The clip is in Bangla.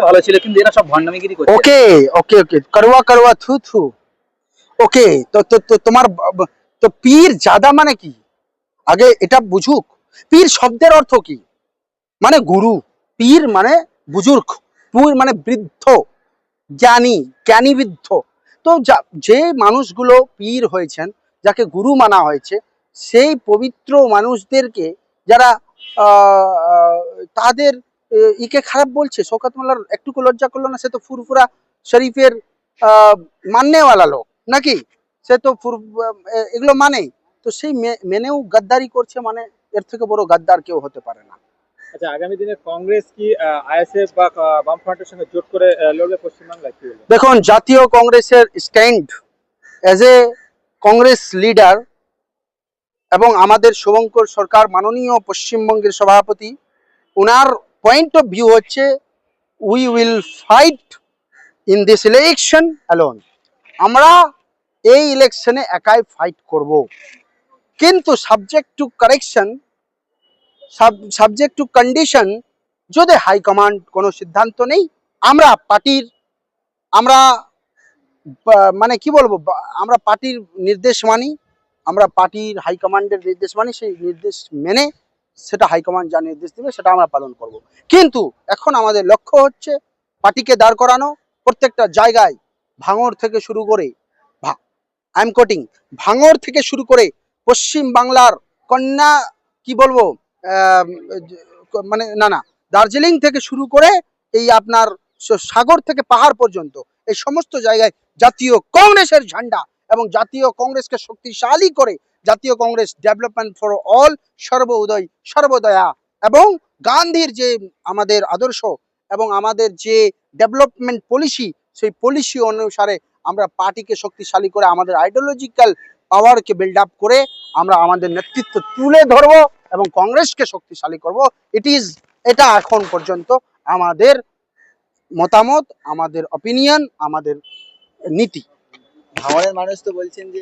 ভালো ছিল, কিন্তু এরা সব করছে। ওকে ওকে ওকে করওয়া করওয়া থু থু। ওকে, তো তো তোমার তো পীর জাদা মানে কি? আগে এটা বুঝুক। পীর শব্দের অর্থ কি? মানে গুরু। পীর মানে বুজুর্গ। পীর মানে বৃদ্ধ। জ্ঞানী জ্ঞানী বৃদ্ধ তো যা- মানুষগুলো পীর হয়েছেন, যাকে গুরু মানা হয়েছে, সেই পবিত্র মানুষদেরকে যারা তাদের ইকে খারাপ বলছে শোকাত মোল্লার একটুকু লজ্জা করল না সে তো ফুরফুরা শরীফের মাননেওয়ালা লোক নাকি? সে তো ফুর এগুলো মানে। তো সেই মেনেও গাদ্দারি করছে মানে এর থেকে বড় গাদ্দার কেউ হতে পারে না। আচ্ছা আগামী দিনে কংগ্রেস কি আইএসএফ বা বামফ্রন্টের সঙ্গে জোট করে লড়বে পশ্চিমবাংলায় কি দেখুন জাতীয় কংগ্রেসের stand as a Congress leader এবং আমাদের শুভঙ্কর সরকার মাননীয় পশ্চিমবঙ্গের সভাপতি ওনার পয়েন্ট অফ ভিউ হচ্ছে we will fight in this election alone আমরা এই ইলেকশনে একাই ফাইট করব। কিন্তু subject to correction subject to condition যদি হাইকমান্ড কোনো সিদ্ধান্ত নেই, আমরা পার্টির, আমরা মানে কি বলব আমরা পার্টির নির্দেশ মানি, আমরা পার্টির হাইকমান্ডের নির্দেশ মানি, সেই নির্দেশ মেনে সেটা হাইকমান্ড যা নির্দেশ দেবে, সেটা আমরা পালন করব। কিন্তু এখন আমাদের লক্ষ্য হচ্ছে পার্টিকে দাঁড় করানো, প্রত্যেকটা জায়গায় ভাঙর থেকে শুরু করে আই এম কোটিং ভাঙর থেকে শুরু করে পশ্চিম বাংলার কন্যা, কি বলব মানে না না, দার্জিলিং থেকে শুরু করে এই আপনার সাগর থেকে পাহাড় পর্যন্ত, এই সমস্ত জায়গায় জাতীয় কংগ্রেসের ঝান্ডা এবং জাতীয় কংগ্রেসকে শক্তিশালী করে জাতীয় কংগ্রেস ডেভেলপমেন্ট ফর অল সর্ব উদয় সর্বদয়া এবং গান্ধীর যে আমাদের আদর্শ এবং আমাদের যে ডেভেলপমেন্ট পলিসি, সেই পলিসি অনুসারে আমরা পার্টিকে শক্তিশালী করে, আমাদের আইডিওলজিক্যাল পাওয়ারকে বিল্ড আপ করে আমরা আমাদের নেতৃত্ব তুলে ধরবো এবং কংগ্রেসকে শক্তিশালী করব। ইট ইজ এটা এখন পর্যন্ত আমাদের মতামত, আমাদের অপিনিয়ন আমাদের নীতি। ভাঙড়ের মানুষ তো বলছেন যে